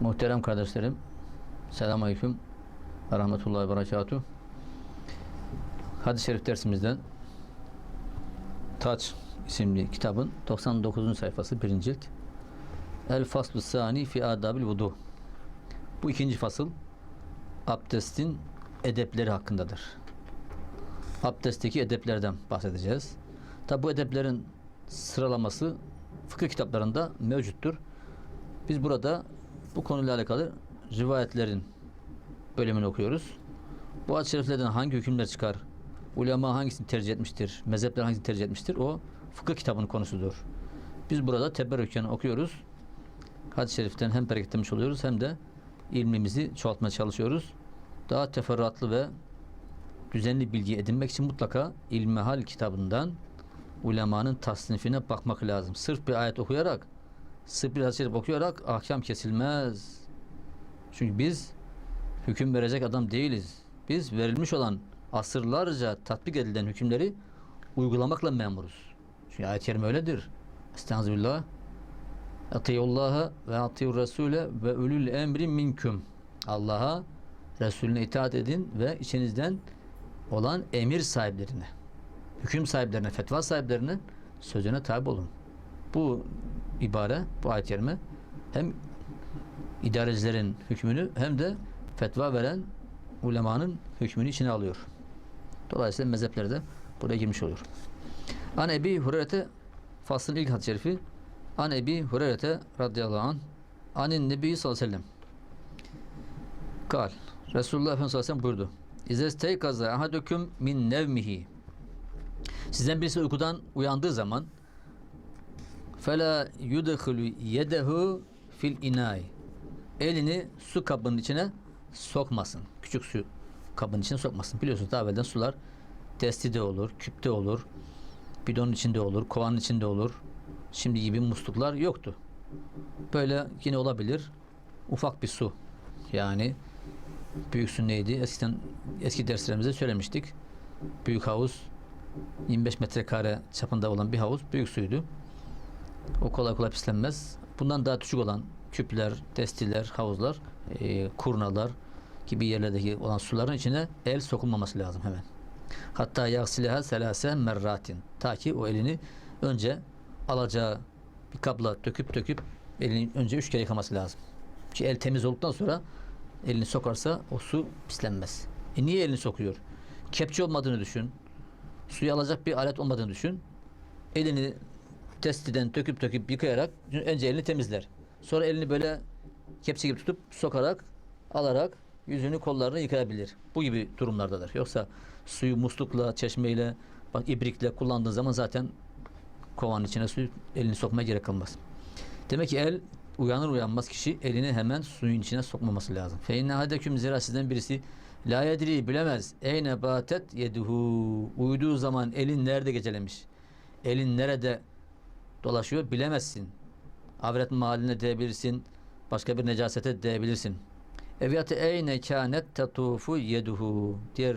Muhterem kardeşlerim Selamun Aleyküm ve Rahmetullahi ve Berekatuhu Hadis-i Şerif dersimizden Taç isimli kitabın 99. sayfası 1. cilt El Faslu Sani fi Adabil Vudu Bu ikinci fasıl abdestin edepleri hakkındadır. Abdestteki edeplerden bahsedeceğiz. Tabi bu edeplerin sıralaması fıkıh kitaplarında mevcuttur. Biz burada bu konuyla alakalı rivayetlerin bölümünü okuyoruz. Bu hadis-i şeriflerden hangi hükümler çıkar? Ulema hangisini tercih etmiştir? Mezhepler hangisini tercih etmiştir? O fıkıh kitabının konusudur. Biz burada teberrüken okuyoruz. Hadis-i şeriften hem bereketlemiş oluyoruz hem de ilmimizi çoğaltmaya çalışıyoruz. Daha teferruatlı ve düzenli bilgi edinmek için mutlaka İlmihal kitabından ulemanın tasnifine bakmak lazım. Sırf bir ayet okuyarak, sırf bir şerif okuyarak ahkam kesilmez. Çünkü biz hüküm verecek adam değiliz. Biz verilmiş olan asırlarca tatbik edilen hükümleri uygulamakla memuruz. Çünkü ayet-i kerime öyledir. Estağfirullah. Atiyullaha ve atiyur Resule ve ulul emri minküm. Allah'a, Resulüne itaat edin ve içinizden olan emir sahiplerine, hüküm sahiplerine, fetva sahiplerine sözüne tabi olun. Bu ibare, bu ayet-i kerime hem idarecilerin hükmünü hem de fetva veren ulemanın hükmünü içine alıyor. Dolayısıyla mezhepleri de buraya girmiş oluyor. An Ebi Hureyre faslın ilk hadis-i şerifi An Ebi Hureyre radıyallahu anh Anin Nebi sallallahu aleyhi ve sellem Kal Resulullah Efendimiz sallallahu aleyhi ve sellem buyurdu İzesteykaza ahadüküm min nevmihi Sizden birisi uykudan uyandığı zaman fela yudkhulu yedehu fil inay elini su kabının içine sokmasın. Küçük su kabının içine sokmasın. Biliyorsunuz daha evvelden sular testide olur, küpte olur, bidonun içinde olur, kovanın içinde olur. Şimdi gibi musluklar yoktu. Böyle yine olabilir. Ufak bir su. Yani büyük su neydi? Eskiden eski derslerimizde söylemiştik. Büyük havuz 25 metrekare çapında olan bir havuz büyük suydu. O kolay kolay pislenmez. Bundan daha küçük olan küpler, testiler, havuzlar, e, kurnalar gibi yerlerdeki olan suların içine el sokulmaması lazım hemen. Hatta yaksileha selase merratin. Ta ki o elini önce alacağı bir kapla döküp döküp elini önce üç kere yıkaması lazım. Ki el temiz olduktan sonra elini sokarsa o su pislenmez. E niye elini sokuyor? Kepçe olmadığını düşün. Suyu alacak bir alet olmadığını düşün. Elini testiden döküp döküp yıkayarak önce elini temizler. Sonra elini böyle kepçe gibi tutup sokarak alarak yüzünü kollarını yıkayabilir. Bu gibi durumlardadır. Yoksa suyu muslukla, çeşmeyle, bak ibrikle kullandığın zaman zaten kovanın içine suyu elini sokmaya gerek kalmaz. Demek ki el uyanır uyanmaz kişi elini hemen suyun içine sokmaması lazım. Fe inne hadeküm zira sizden birisi la yedri bilemez. Eyne batet yeduhu. Uyuduğu zaman elin nerede gecelemiş? Elin nerede dolaşıyor bilemezsin. Avret mahaline değebilirsin. Başka bir necasete değebilirsin. Eviyatı eyne kânet tetufu yeduhu. Diğer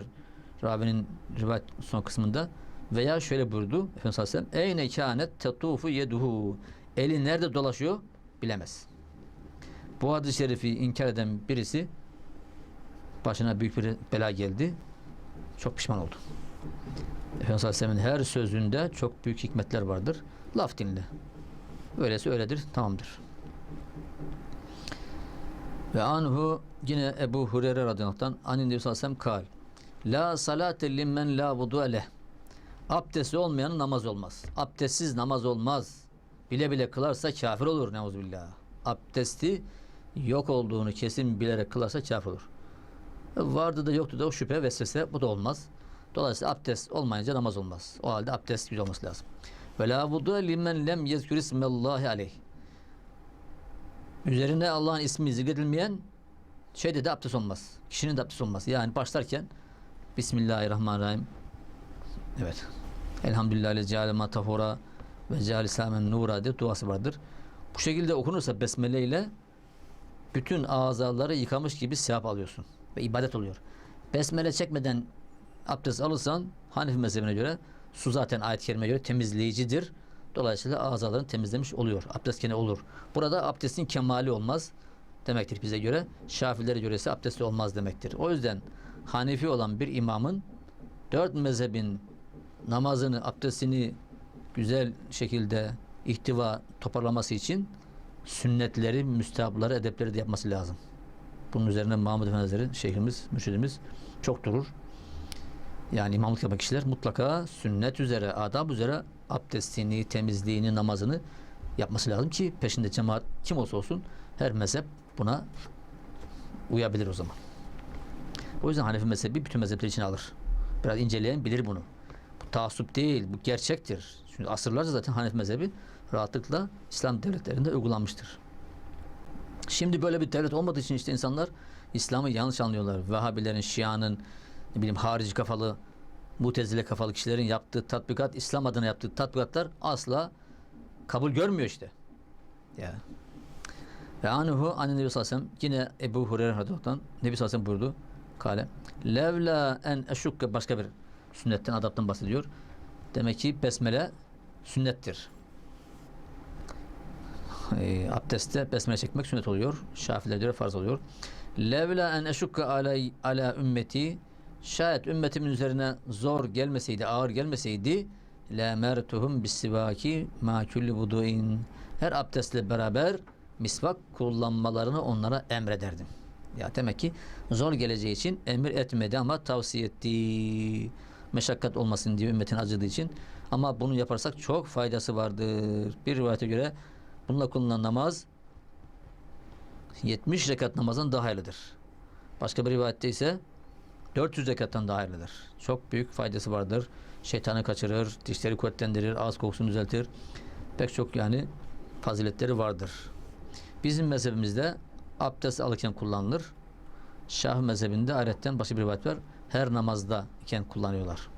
Rabi'nin rivayet son kısmında veya şöyle buyurdu Efendimiz Aleyhisselam eyne kânet tetufu yeduhu. Eli nerede dolaşıyor bilemez. Bu hadis-i şerifi inkar eden birisi başına büyük bir bela geldi. Çok pişman oldu. Efendimiz Aleyhisselam'ın her sözünde çok büyük hikmetler vardır. Laf dinle. Öylesi öyledir, tamamdır. Ve anhu yine Ebu Hureyre radıyallahu anh anin Nebi sallallahu kal. La salate limmen la vudu leh. Abdesti olmayanın namaz olmaz. Abdestsiz namaz olmaz. Bile bile kılarsa kafir olur neuzubillah. Abdesti yok olduğunu kesin bilerek kılarsa kafir olur. Vardı da yoktu da o şüphe vesvese bu da olmaz. Dolayısıyla abdest olmayınca namaz olmaz. O halde abdest güzel olması lazım. Ve la vudu limen lem yezkür ismellahi aleyh. Üzerine Allah'ın ismi zikredilmeyen şeyde de abdest olmaz. Kişinin de abdest olmaz. Yani başlarken Bismillahirrahmanirrahim. Evet. Elhamdülillah le ceale ma tahura ve ceale samen nura diye duası vardır. Bu şekilde okunursa besmele ile bütün azaları yıkamış gibi sevap alıyorsun. Ve ibadet oluyor. Besmele çekmeden abdest alırsan Hanefi mezhebine göre su zaten ayet-i kerimeye göre temizleyicidir. Dolayısıyla azalarını temizlemiş oluyor. Abdest gene olur. Burada abdestin kemali olmaz demektir bize göre. Şafilere göre ise abdesti olmaz demektir. O yüzden Hanefi olan bir imamın dört mezhebin namazını, abdestini güzel şekilde ihtiva toparlaması için sünnetleri, müstehapları, edepleri de yapması lazım. Bunun üzerine Mahmud Efendi Hazretleri, şeyhimiz, mürşidimiz çok durur. Yani imamlık yapan kişiler mutlaka sünnet üzere, adab üzere abdestini, temizliğini, namazını yapması lazım ki peşinde cemaat kim olsa olsun her mezhep buna uyabilir o zaman. O yüzden Hanefi mezhebi bütün mezhepler için alır. Biraz inceleyen bilir bunu. Bu taassup değil, bu gerçektir. Çünkü asırlarca zaten Hanefi mezhebi rahatlıkla İslam devletlerinde uygulanmıştır. Şimdi böyle bir devlet olmadığı için işte insanlar İslam'ı yanlış anlıyorlar. Vehhabilerin, Şia'nın, ne bileyim harici kafalı, mutezile kafalı kişilerin yaptığı tatbikat, İslam adına yaptığı tatbikatlar asla kabul görmüyor işte. Ya. Ve anhu annen Nebi sallallahu yine Ebu Hureyre radıyallahu Nebi sallallahu buyurdu. Kale. Levla en eşukke başka bir sünnetten adaptan bahsediyor. Demek ki besmele sünnettir. E, abdestte besmele çekmek sünnet oluyor. Şafiler göre farz oluyor. Levla en eşukke ala, ala ümmeti şayet ümmetimin üzerine zor gelmeseydi, ağır gelmeseydi la mertuhum bisivaki ma kulli vudu'in her abdestle beraber misvak kullanmalarını onlara emrederdim. Ya demek ki zor geleceği için emir etmedi ama tavsiye etti. Meşakkat olmasın diye ümmetin acıdığı için. Ama bunu yaparsak çok faydası vardır. Bir rivayete göre bununla kılınan namaz 70 rekat namazdan daha hayırlıdır. Başka bir rivayette ise 400 rekattan daha hayırlıdır. Çok büyük faydası vardır. Şeytanı kaçırır, dişleri kuvvetlendirir, ağız kokusunu düzeltir. Pek çok yani faziletleri vardır. Bizim mezhebimizde abdest alırken kullanılır. Şah mezhebinde ayetten başka bir rivayet var. Her namazda iken kullanıyorlar.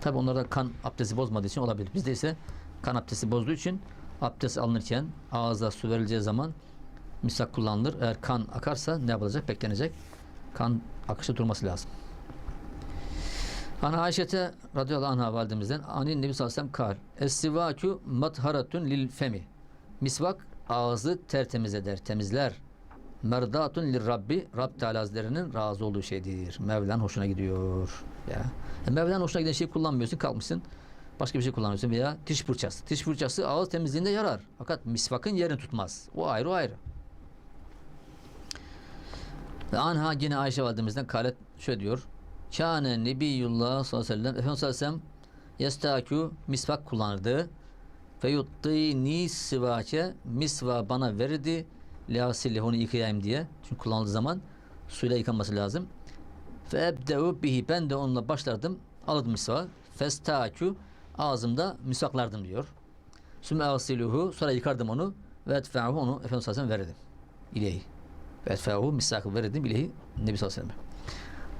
Tabi onlarda kan abdesti bozmadığı için olabilir. Bizde ise kan abdesti bozduğu için abdest alınırken ağza su verileceği zaman misak kullanılır. Eğer kan akarsa ne yapılacak? Beklenecek. Kan akışı durması lazım. Ana Ayşe'te radıyallahu anh'a validemizden anin nebi sallallahu aleyhi ve sellem kal. Es-sivâkü matharatun lil femi. Misvak ağzı tertemiz eder, temizler. Merdatun lir Rabbi, Rab Teala razı olduğu şeydir. Mevlan hoşuna gidiyor. Ya. E, Mevlan hoşuna giden şeyi kullanmıyorsun, kalkmışsın. Başka bir şey kullanıyorsun veya diş fırçası. Diş fırçası ağız temizliğinde yarar. Fakat misvakın yerini tutmaz. O ayrı o ayrı. Ve anha yine Ayşe validemizden kalet şöyle diyor. Kâne Nebiyullah sallallahu aleyhi ve sellem Efendimiz sallallahu aleyhi ve sellem yestakü misvak kullanırdı. Fe yuttîni sivake misva bana verirdi. Liasili onu yıkayayım diye. Çünkü kullanıldığı zaman suyla yıkanması lazım. Fe ebde'u bihi ben de onunla başlardım. Alırdım misva. Festakü ağzımda misvaklardım diyor. Sümme asiluhu sonra yıkardım onu ve etfa'hu onu Efendimiz sallallahu aleyhi ve sellem verirdim. İleyi. Ve etfa'hu misvakı verirdim ileyi Nebi sallallahu aleyhi.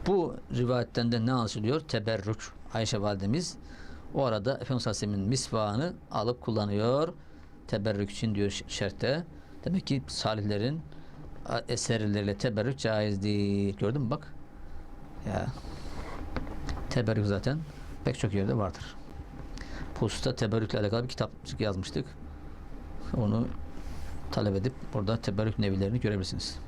Bu rivayetten de ne anlaşılıyor? Teberrük. Ayşe validemiz o arada Efendimiz Aleyhisselam'ın misvağını alıp kullanıyor. Teberrük için diyor şertte. Demek ki salihlerin eserleriyle teberrük caizdir. Gördün mü bak? Ya. Teberrük zaten pek çok yerde vardır. Pusta teberrükle alakalı bir kitapçık yazmıştık. Onu talep edip burada teberrük nevilerini görebilirsiniz.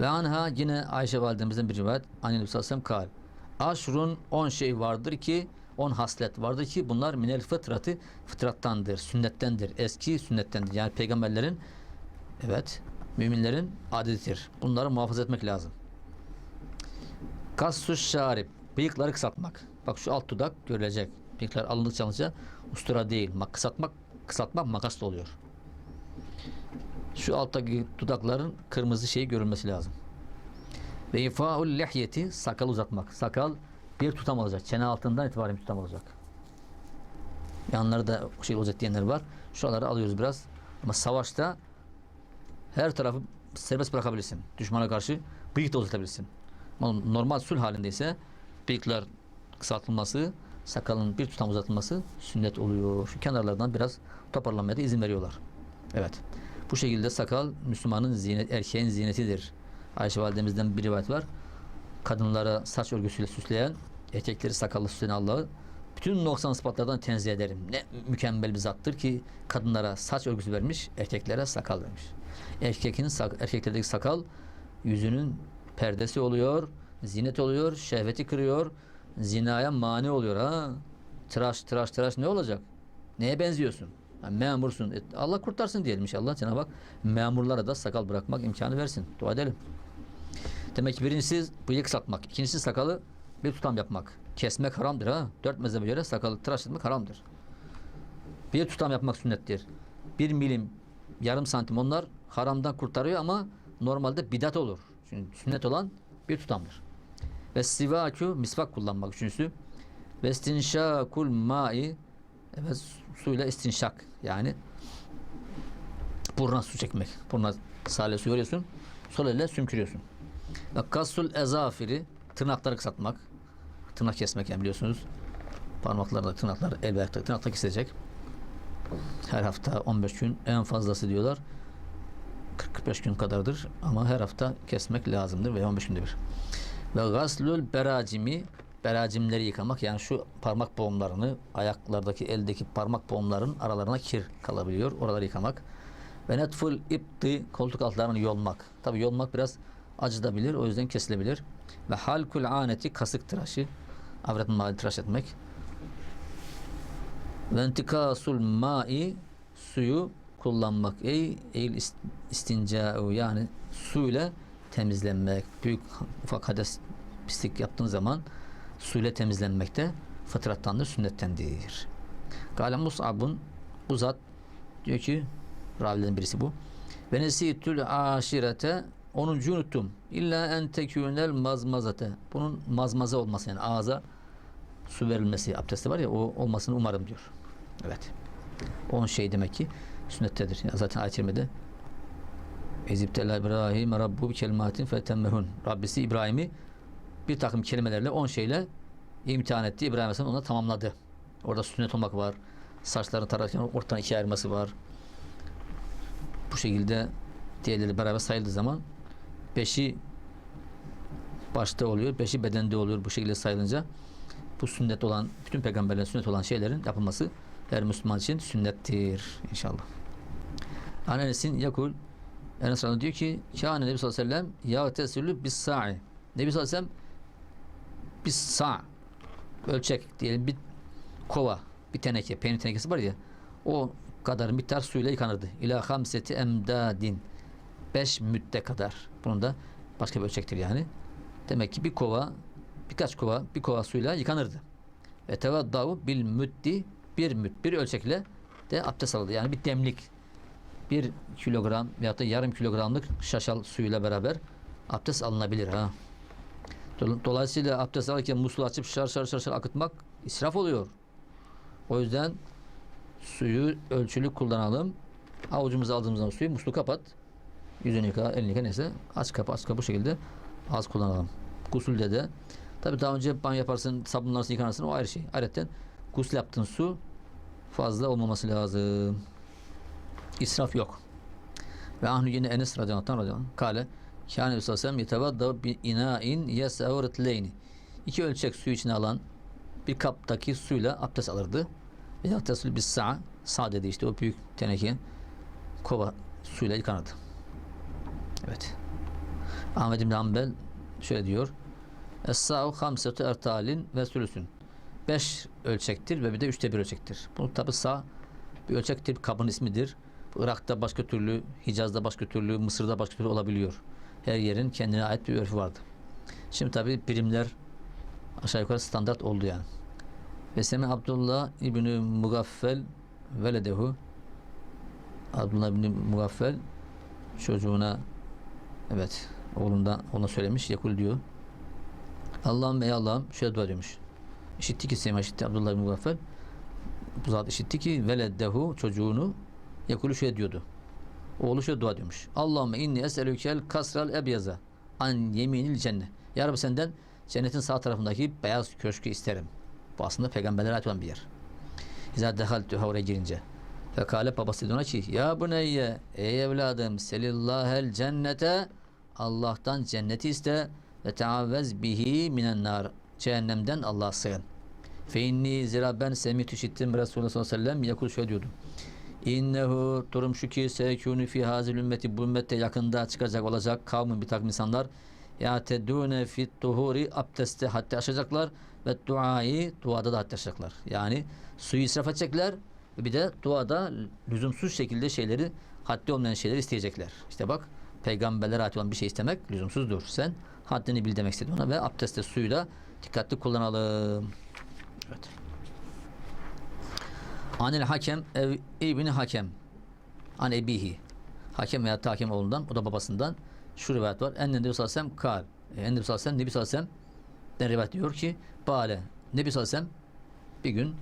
Ve anha yine Ayşe validemizden bir rivayet. Anne Nebi sallallahu kal. Aşrun on şey vardır ki on haslet vardır ki bunlar minel fıtratı fıtrattandır, sünnettendir, eski sünnettendir. Yani peygamberlerin evet müminlerin adetidir. Bunları muhafaza etmek lazım. Kassu şarip bıyıkları kısaltmak. Bak şu alt dudak görülecek. Bıyıklar alındıkça alınca ustura değil. Bak kısaltmak kısaltmak makasla oluyor. Şu alttaki dudakların kırmızı şeyi görülmesi lazım. Ve ifaul lihyeti sakal uzatmak. Sakal bir tutam olacak. Çene altından itibaren bir tutam olacak. Yanları şey olacak diyenler var. Şuraları alıyoruz biraz. Ama savaşta her tarafı serbest bırakabilirsin. Düşmana karşı bıyık da uzatabilirsin. Normal sul halindeyse bıyıklar kısaltılması, sakalın bir tutam uzatılması sünnet oluyor. Şu kenarlardan biraz toparlanmaya da izin veriyorlar. Evet. Bu şekilde sakal Müslümanın zinet, erkeğin zinetidir. Ayşe validemizden bir rivayet var. Kadınlara saç örgüsüyle süsleyen, erkekleri sakallı süsleyen Allah'ı bütün noksan sıfatlardan tenzih ederim. Ne mükemmel bir zattır ki kadınlara saç örgüsü vermiş, erkeklere sakal vermiş. Erkekin erkeklerdeki sakal yüzünün perdesi oluyor, zinet oluyor, şehveti kırıyor, zinaya mani oluyor ha. Tıraş tıraş tıraş ne olacak? Neye benziyorsun? Ha, memursun. E, Allah kurtarsın diyelim inşallah. Cenab-ı Hak memurlara da sakal bırakmak imkanı versin. Dua edelim. Demek ki birincisi bıyık satmak. ikincisi sakalı bir tutam yapmak. Kesmek haramdır ha. Dört mezhebe göre sakalı tıraş etmek haramdır. Bir tutam yapmak sünnettir. Bir milim, yarım santim onlar haramdan kurtarıyor ama normalde bidat olur. Çünkü sünnet olan bir tutamdır. Ve sivakü misvak kullanmak üçüncüsü. Ve istinşakul mai evet suyla istinşak yani buruna su çekmek. Buruna sale su veriyorsun. Sol elle sümkürüyorsun. Ve kassul ezafiri tırnakları kısaltmak. Tırnak kesmek yani biliyorsunuz. Parmaklarda tırnaklar el ve tırnaklar kesilecek. Her hafta 15 gün en fazlası diyorlar. 40-45 gün kadardır ama her hafta kesmek lazımdır veya 15 günde bir. Ve gaslül beracimi beracimleri yıkamak yani şu parmak boğumlarını ayaklardaki eldeki parmak boğumların aralarına kir kalabiliyor. Oraları yıkamak. Ve netful ipti koltuk altlarını yolmak. Tabi yolmak biraz acıtabilir o yüzden kesilebilir. Ve halkul aneti kasık tıraşı. Avret mali tıraş etmek. Ve intikasul mai suyu kullanmak. Ey eil ist- istinca'u yani suyla temizlenmek. Büyük ufak hades pislik yaptığın zaman suyla temizlenmek de fıtrattandır, sünnettendir. Gale Mus'ab'un bu zat diyor ki ravilerin birisi bu. Ve nesitül aşirete 10. unuttum. İlla en tekünel mazmazate. Bunun mazmaza olması yani ağza su verilmesi abdesti var ya o olmasını umarım diyor. Evet. 10 şey demek ki sünnettedir. Ya zaten kerimede Ezibtela İbrahim Rabbu bi kelimatin fetemmehun. Rabbisi İbrahim'i bir takım kelimelerle 10 şeyle imtihan etti. İbrahim Aleyhisselam onu tamamladı. Orada sünnet olmak var. Saçlarını tararken ortadan ikiye ayırması var. Bu şekilde diğerleri beraber sayıldığı zaman beşi başta oluyor, beşi bedende oluyor bu şekilde sayılınca. Bu sünnet olan, bütün peygamberlerin sünnet olan şeylerin yapılması her Müslüman için sünnettir inşallah. An Enes'in yakul Enes anh diyor ki Kâne Nebi sallallahu aleyhi ve sellem yâtesülü bis sa'i Nebi sallallahu aleyhi ve sellem bir sa ölçek diyelim bir kova bir teneke peynir tenekesi var ya o kadar miktar suyla yıkanırdı. İlâ hamseti emdadin 5 müdde kadar. Bunun da başka bir ölçektir yani. Demek ki bir kova birkaç kova bir kova suyla yıkanırdı. Ve tevaddavu bil müddi bir müd bir ölçekle de abdest alırdı. Yani bir demlik bir kilogram veyahut da yarım kilogramlık şaşal suyuyla beraber abdest alınabilir ha. Dol- Dolayısıyla abdest alırken musluğu açıp şar şar şar şar akıtmak israf oluyor. O yüzden suyu ölçülü kullanalım. Avucumuza aldığımız zaman suyu musluğu kapat. Yüzünü yıka, elini yıka neyse aç kapa aç kapa bu şekilde az kullanalım. Gusülde de tabi daha önce banyo yaparsın sabunlarsın yıkanırsın o ayrı şey. Ayrıca gusül yaptığın su fazla olmaması lazım. İsraf yok. Ve ahnu yine Enes radıyallahu anh radıyallahu anh kale Kâne sellem yetevadda bi inâin yes'ev ritleyni. İki ölçek su içine alan bir kaptaki suyla abdest alırdı. Ve yaktasül bis sa'a sa dedi işte o büyük teneke kova suyla yıkanırdı. Evet. Ahmed İbn Hanbel şöyle diyor. Es-sa'u hamsetu ertalin ve sülüsün. Beş ölçektir ve bir de üçte bir ölçektir. Bu tabi sa bir ölçektir, kabın ismidir. Irak'ta başka türlü, Hicaz'da başka türlü, Mısır'da başka türlü olabiliyor. Her yerin kendine ait bir örfü vardı. Şimdi tabi birimler aşağı yukarı standart oldu yani. Ve Semi Abdullah İbni Mugaffel veledehu Abdullah İbni Mugaffel çocuğuna evet oğlundan ona söylemiş yakul diyor. Allah'ım ey Allah'ım şöyle dua diyormuş. İşitti ki Semi işitti Abdullah İbni Mugaffel bu zat işitti ki veleddehu çocuğunu yakulu şöyle diyordu. Oğlu şöyle dua diyormuş. Allahümme inni eselükel kasral ebyaza an yeminil cennet. Ya Rabbi senden cennetin sağ tarafındaki beyaz köşkü isterim. Bu aslında peygamberlere ait olan bir yer. İzâ dehaltüha oraya girince. Fekale babası dedi ona ki Ya buneyye ey evladım selillahel cennete Allah'tan cenneti iste ve teavvez bihi minen nar cehennemden Allah'a sığın. Fe inni zira ben semit işittim Resulullah sallallahu aleyhi ve sellem yakul şöyle diyordu. İnnehu durum şu ki sekûnü fi hazil ümmeti bu ümmette yakında çıkacak olacak kavmin bir takım insanlar ya tedûne fit tuhuri abdeste hatta aşacaklar ve duayı duada da hatta aşacaklar. Yani suyu israf edecekler bir de duada lüzumsuz şekilde şeyleri haddi olmayan şeyleri isteyecekler. İşte bak peygamberlere ait olan bir şey istemek lüzumsuzdur. Sen haddini bil demek istedi ona ve abdestte suyu da dikkatli kullanalım. Evet. Anil hakem ev ibni hakem. An ebihi. Hakem veya hakem oğlundan, o da babasından şu rivayet var. En Nebi sallallahu aleyhi ve sellem kal. E, En Nebi sallallahu aleyhi ve sellem, Nebi rivayet diyor ki Bale. Nebi sallallahu aleyhi ve sellem bir gün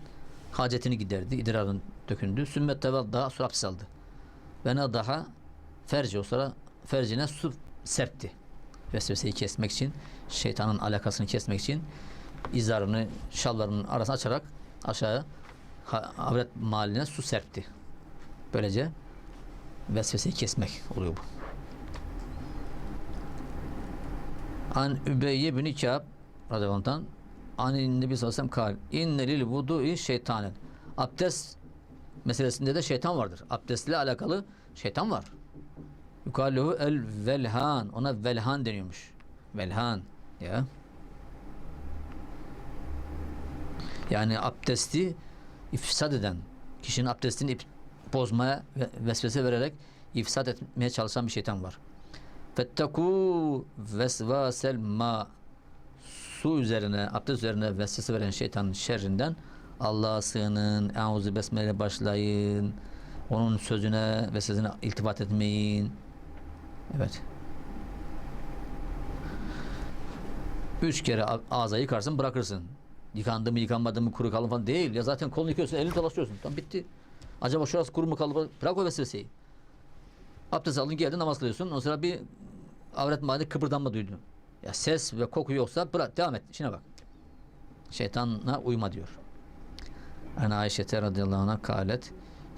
hacetini giderdi. idrarın dökündü. Sümmet tevadda su abdest aldı. Ve ne daha ferci o sıra fercine su serpti. Vesveseyi kesmek için, şeytanın alakasını kesmek için izarını, şallarının arasını açarak aşağıya avret mahalline su serpti. Böylece vesveseyi kesmek oluyor bu. An Übeyye bin Kâb radıyallahu anh'tan An Nebi sallallahu aleyhi ve sellem kal İnne lil vudu'i şeytanen Abdest meselesinde de şeytan vardır. Abdestle alakalı şeytan var. Yukallehu el velhan. Ona velhan deniyormuş. Velhan. Ya. Yani abdesti ifsad eden, kişinin abdestini bozmaya ve vesvese vererek ifsad etmeye çalışan bir şeytan var. Fetteku vesvasel ma su üzerine, abdest üzerine vesvese veren şeytanın şerrinden Allah'a sığının, euzu besmele başlayın. Onun sözüne ve sözüne iltifat etmeyin. Evet. Üç kere ağza yıkarsın bırakırsın. Yıkandı mı yıkanmadı mı kuru kalın falan değil. Ya zaten kolunu yıkıyorsun elini dolaşıyorsun. Tam bitti. Acaba şurası kuru mu kaldı mı? Bırak o vesveseyi. Abdest aldın geldin namaz kılıyorsun. O sıra bir avret mahallinde kıpırdanma duydun. Ya ses ve koku yoksa bırak devam et. İşine bak. Şeytanla uyma diyor. Ana Ayşe radıyallahu anh'a kalet.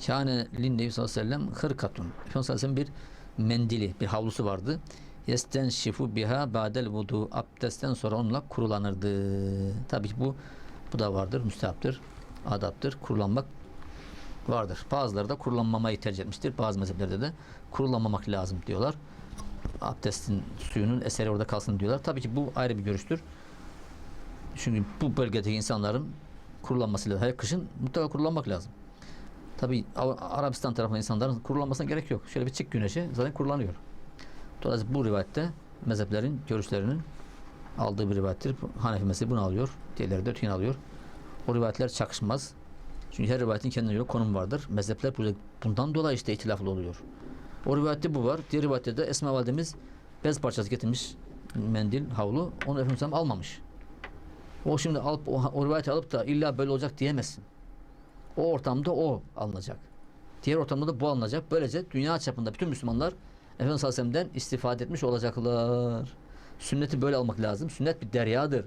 Kâne lin nebi sallallahu aleyhi ve sellem hırkatun. Efendimiz sallallahu aleyhi ve sellem bir mendili, bir havlusu vardı. Yesten şifu biha badel vudu. Abdestten sonra onunla kurulanırdı. Tabii ki bu bu da vardır, müstehaptır, adaptır. Kurulanmak vardır. Bazıları da kurulanmamayı tercih etmiştir. Bazı mezheplerde de kurulanmamak lazım diyorlar. Abdestin suyunun eseri orada kalsın diyorlar. Tabii ki bu ayrı bir görüştür. Çünkü bu bölgedeki insanların kurulanmasıyla her kışın mutlaka kurulanmak lazım. Tabii Arabistan tarafında insanların kurulanmasına gerek yok. Şöyle bir çık güneşe zaten kurulanıyor. Dolayısıyla bu rivayette mezheplerin görüşlerinin aldığı bir rivayettir. Hanefi mezhebi bunu alıyor. Diğerleri de ötekini alıyor. O rivayetler çakışmaz. Çünkü her rivayetin kendine göre konum vardır. Mezhepler bundan dolayı işte ihtilaflı oluyor. O rivayette bu var. Diğer rivayette de Esma validemiz bez parçası getirmiş. Mendil, havlu. Onu Efendimiz almamış. O şimdi alıp o, o rivayeti alıp da illa böyle olacak diyemezsin. O ortamda o alınacak. Diğer ortamda da bu alınacak. Böylece dünya çapında bütün Müslümanlar Efendimiz Aleyhisselam'dan istifade etmiş olacaklar. Sünneti böyle almak lazım. Sünnet bir deryadır.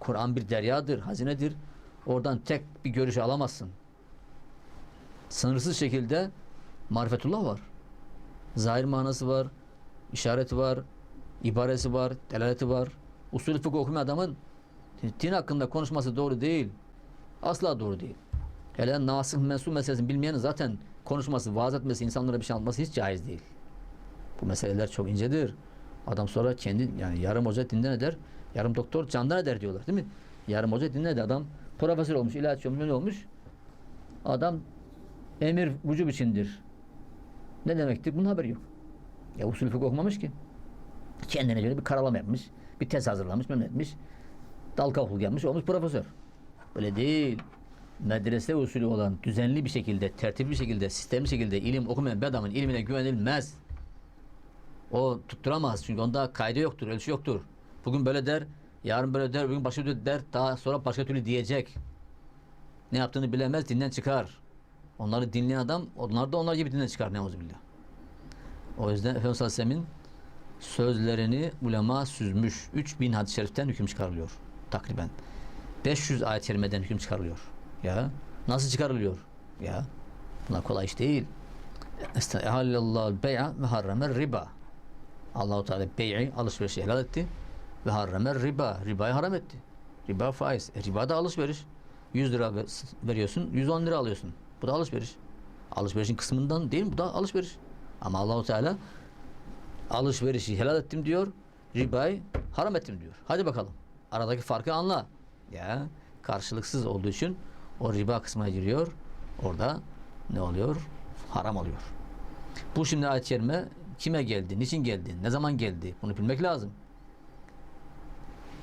Kur'an bir deryadır, hazinedir. Oradan tek bir görüşü alamazsın. Sınırsız şekilde marifetullah var. Zahir manası var, işareti var, ibaresi var, delaleti var. Usul fıkıh okumayan adamın din hakkında konuşması doğru değil. Asla doğru değil. Hele nasih mensup meselesini bilmeyenin zaten konuşması, vaaz etmesi, insanlara bir şey anlatması hiç caiz değil. Bu meseleler çok incedir. Adam sonra kendi yani yarım hoca dinden eder, yarım doktor candan eder diyorlar değil mi? Yarım hoca dinden eder. Adam profesör olmuş, ilaç olmuş, ne olmuş? Adam emir vücub içindir. Ne demektir? Bunun haberi yok. Ya usul fıkıh okumamış ki. Kendine göre bir karalama yapmış. Bir tez hazırlamış, memnun etmiş. Dal kavuklu yapmış, olmuş profesör. Öyle değil. Medrese usulü olan düzenli bir şekilde, tertipli bir şekilde, sistemli şekilde ilim okumayan bir adamın ilmine güvenilmez. O tutturamaz çünkü onda kaydı yoktur, ölçü yoktur. Bugün böyle der, yarın böyle der, bugün başka türlü der, daha sonra başka türlü diyecek. Ne yaptığını bilemez, dinden çıkar. Onları dinleyen adam, onlar da onlar gibi dinden çıkar neuzubillah. O yüzden Efendimiz Aleyhisselam'ın sözlerini ulema süzmüş. 3000 hadis-i şeriften hüküm çıkarılıyor takriben. 500 ayet-i kerimeden hüküm çıkarılıyor. Ya nasıl çıkarılıyor? Ya bunlar kolay iş değil. Estağfirullah bey'a ve harramer riba. Allahu Teala bey'i alışverişi helal etti ve harramer riba. Ribayı haram etti. Riba faiz. E, riba da alışveriş. 100 lira ver- veriyorsun, 110 lira alıyorsun. Bu da alışveriş. Alışverişin kısmından değil mi? Bu da alışveriş. Ama Allahu Teala alışverişi helal ettim diyor. Ribayı haram ettim diyor. Hadi bakalım. Aradaki farkı anla. Ya karşılıksız olduğu için o riba kısmına giriyor. Orada ne oluyor? Haram oluyor. Bu şimdi ayet-i kerime kime geldi? Niçin geldi? Ne zaman geldi? Bunu bilmek lazım.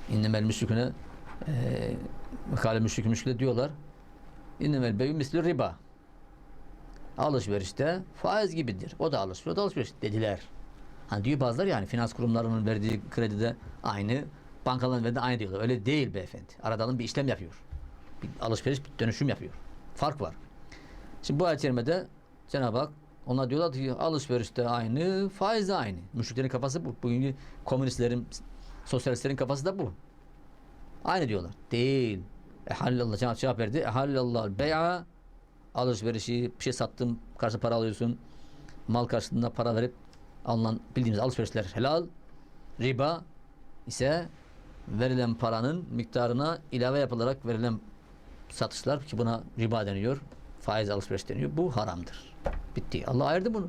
İnnemel müşriküne eee Kale müşrik müşrikle diyorlar. İnnemel beyu misli riba. Alışverişte faiz gibidir. O da alışveriş, o da alışveriş dediler. Hani diyor bazıları yani finans kurumlarının verdiği kredide aynı, bankaların verdiği aynı diyorlar. Öyle değil beyefendi. Aradan bir işlem yapıyor. Bir alışveriş, bir dönüşüm yapıyor. Fark var. Şimdi bu ayet-i kerimede Cenab-ı Hak onlar diyorlar ki alışverişte aynı, faiz de aynı. Müşriklerin kafası bu. Bugünkü komünistlerin, sosyalistlerin kafası da bu. Aynı diyorlar. Değil. Ehallallah Cenab-ı cevap verdi. Ehallallah bey'a alışverişi bir şey sattım karşı para alıyorsun. Mal karşılığında para verip alınan bildiğimiz alışverişler helal. Riba ise verilen paranın miktarına ilave yapılarak verilen satışlar ki buna riba deniyor. Faiz alışveriş deniyor. Bu haramdır. Bitti. Allah ayırdı bunu.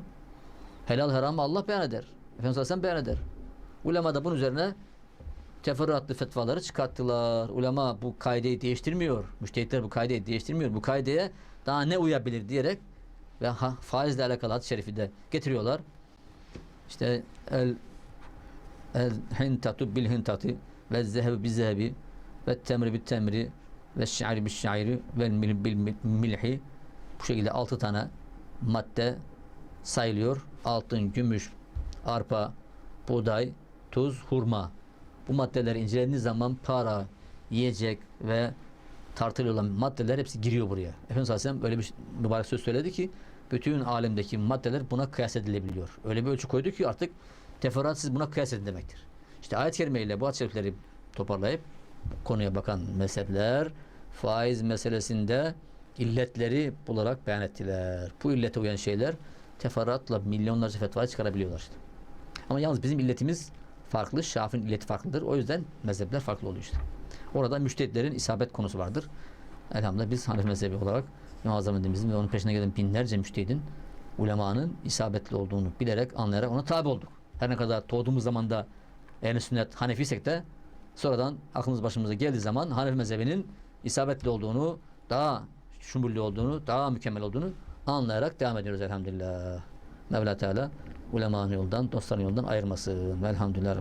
Helal haramı Allah beyan eder. Efendimiz Aleyhisselam beyan eder. Ulema da bunun üzerine teferruatlı fetvaları çıkarttılar. Ulema bu kaideyi değiştirmiyor. Müştehitler bu kaideyi değiştirmiyor. Bu kaideye daha ne uyabilir diyerek ve ha, faizle alakalı hadis-i şerifi de getiriyorlar. İşte el el hintatu bil hintati ve zehebi bil zehebi ve temri bil temri ve şairi bil şairi ve mil bil mil- milhi bu şekilde altı tane madde sayılıyor. Altın, gümüş, arpa, buğday, tuz, hurma. Bu maddeler incelediğiniz zaman para, yiyecek ve tartılı olan maddeler hepsi giriyor buraya. Efendimiz Aleyhisselam böyle bir mübarek söz söyledi ki bütün alemdeki maddeler buna kıyas edilebiliyor. Öyle bir ölçü koydu ki artık teferruatsız buna kıyas edin demektir. İşte ayet-i kerime ile bu ayet toparlayıp konuya bakan mezhepler faiz meselesinde illetleri bularak beyan ettiler. Bu illete uyan şeyler teferruatla milyonlarca fetva çıkarabiliyorlar işte. Ama yalnız bizim illetimiz farklı. Şafi'nin illeti farklıdır. O yüzden mezhepler farklı oluyor işte. Orada müştehitlerin isabet konusu vardır. Elhamdülillah biz Hanefi mezhebi olarak İmam Azam Efendimizin ve onun peşine gelen binlerce müştehidin ulemanın isabetli olduğunu bilerek, anlayarak ona tabi olduk. Her ne kadar doğduğumuz zaman da ehl sünnet Hanefiysek de sonradan aklımız başımıza geldiği zaman Hanefi mezhebinin isabetli olduğunu, daha şumullu olduğunu, daha mükemmel olduğunu anlayarak devam ediyoruz elhamdülillah. Mevla Teala ulemanın yoldan, dostların yoldan ayırmasın. Velhamdülillah.